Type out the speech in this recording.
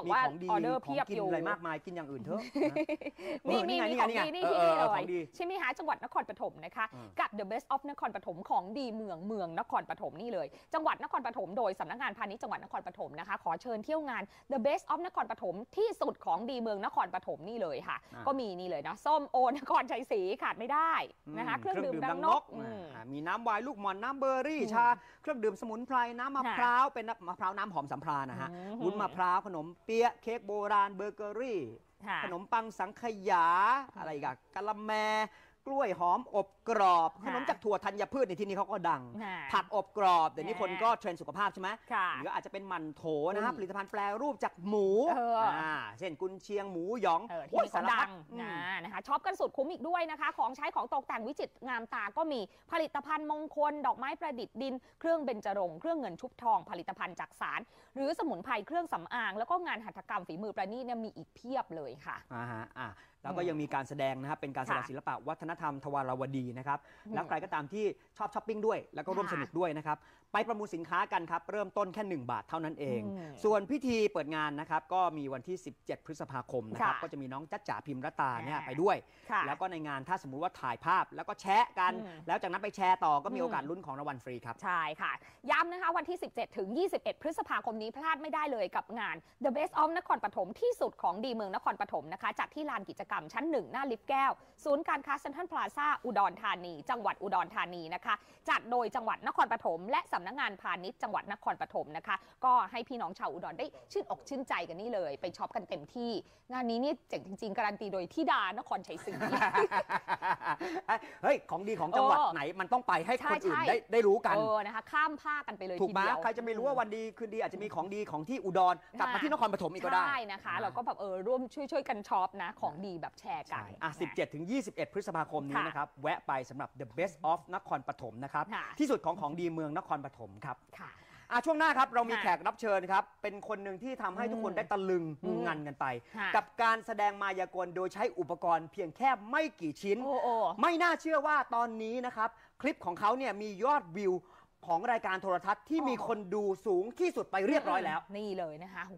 บอกมีว่าของดีออเดอร์ขเพีองยบกินอยู่อะไรมากมายกินอย่างอื่นเถอะนะ นี่เออมีไงมีไงของดีนี่เออที่นี่เออเลขอยงดีใช่ไหมคะจังหวัดนครปฐมนะคะ อืม กับ The Best of นครปฐมของดีเมืองเมืองนครปฐมนี่เลย จังหวัดนครปฐมโดยสำนักงานพาณิชย์จังหวัดนครปฐมนะคะ ขอเชิญเที่ยวงาน The Best of นครปฐมที่สุดของดีเมืองนครปฐมนี่เลยค่ะ อ่า ก็มีนี่เลยนะส้มโอนครชัยศรีขาดไม่ได้นะคะ เครื่องดื่มดังนกอืม อ่ามีน้ำไวน์ลูกหมอนน้ำเบอร์รี่อืมชา เครื่องดื่มสมุนไพรน้ำมะค่ะพร้าวเป็นน้ำมะพร้าวน้ำหอมสัมพรานะฮะอืม วุ้นมะพร้าวขนมเปี๊ยะเค้กโบราณเบเกอรี่ ค่ะ ขนมปังสังขยา อะไรอีกอะกะละแม กล้วยหอมอบกรอบค่ะขนมจากถั่วธัญพืชในที่นี้เขาก็ดังค่ะผักอบกรอบเดี๋ยวนี้ค่ะคนก็เทรนด์สุขภาพใช่ไหมค่ะหรืออาจจะเป็นหมันโถนะฮะอืมผลิตภัณฑ์แปรรูปจากหมูเอออ่าเช่นกุนเชียงหมูหยองเออที่โอ้ยนี่เขาดังอืมนะนะคะช็อปกันสุดคุ้มอีกด้วยนะคะ ของใช้ของตกแต่งวิจิตรงามตาก็มีผลิตภัณฑ์มงคล ดอกไม้ประดิษฐ์ดิน เครื่องเบญจรงค์เครื่องเงินชุบทอง ผลิตภัณฑ์จากสาร หรือสมุนไพรเครื่องสำอาง แล้วก็งานหัตถกรรมฝีมือประณีตเนี่ยมีอีกเพียบเลยค่ะอ่าฮะอะแล้วก็ยังมีการแสดงนะครับเป็นการแสดงค่ะศิลปะวัฒนธรรมทวารวดีนะครับอืมแล้วใครก็ตามที่ชอบช้อปปิ้งด้วย แล้วก็ร่วมค่ะสนุกด้วยนะครับไปประมูลสินค้ากันครับเริ่มต้นแค่ 1 บาทเท่านั้นเองอืมส่วนพิธีเปิดงานนะครับก็มีวันที่ 17 พฤษภาคมนะครับค่ะก็จะมีน้องจัจจ๋าพิมรตาเนี่ยอ่าไปด้วยค่ะแล้วก็ในงานถ้าสมมุติว่าถ่ายภาพแล้วก็แชะกันอืมแล้วจากนั้นไปแชร์ต่อก็มีอืมโอกาสลุ้นของรางวัลฟรีครับใช่ค่ะ ย้ำนะคะวันที่ 17 ถึง 21 พฤษภาคมนี้พลาดไม่ได้เลยกับงาน The Best of นครปฐมที่สุดของดีเมืองนครปฐมนะคะจัดที่ลานกิจกรรมชั้น1หน้าลิฟต์แก้ว ศูนย์การค้าเซ็นทรัลพลาซ่าอุดรธานี จังหวัดอุดรธานีนะคะ จัดโดยจังหวัดนครปฐมและสำนักงานพาณิชย์จังหวัดนครปฐมนะคะ ก็ให้พี่น้องชาวอุดรได้ชื่นอกชื่นใจกันนี่เลย ไปช็อปกันเต็มที่ งานนี้นี่เจ๋งจริงๆ การันตีโดยทิดานครชัยศรีเฮ้ยของดีของจังหวัดเออไหนมันต้องไปให้ใช่คนอื่นใช่ได้ได้รู้กันเออนะคะข้ามภาคกันไปเลยถูกทีไหมเดียวใครจะไม่รู้ว่าวันดีคืนดีอาจจะมีของดีของที่อุดรกลับมาค่ะที่นครปฐมอีกก็ได้ใช่นะคะเราก็แบบเออร่วมช่วยช่วยๆกันช็อปนะของดีแบบแชร์กันใช่อะนะ17 ถึง 21 พฤษภาคมนี้ค่ะนะครับ แวะไปสำหรับ the best of นครปฐมนะครับ ค่ะ ที่สุดของของดีเมืองนครปฐมครับค่ะ อะช่วงหน้าครับ เรามีค่ะแขกรับเชิญครับ เป็นคนหนึ่งที่ทำให้ทุกคนอืมได้ตะลึงอืมงันกันไป ค่ะ กับการแสดงมายากลโดยใช้อุปกรณ์เพียงแค่ไม่กี่ชิ้น โอ้โอ้ ไม่น่าเชื่อว่าตอนนี้นะครับ คลิปของเขาเนี่ยมียอดวิวของรายการโทรทัศน์ที่มีโอ้คนดูสูงที่สุดไปเรียบร้อยแล้ว นี่เลยนะคะโห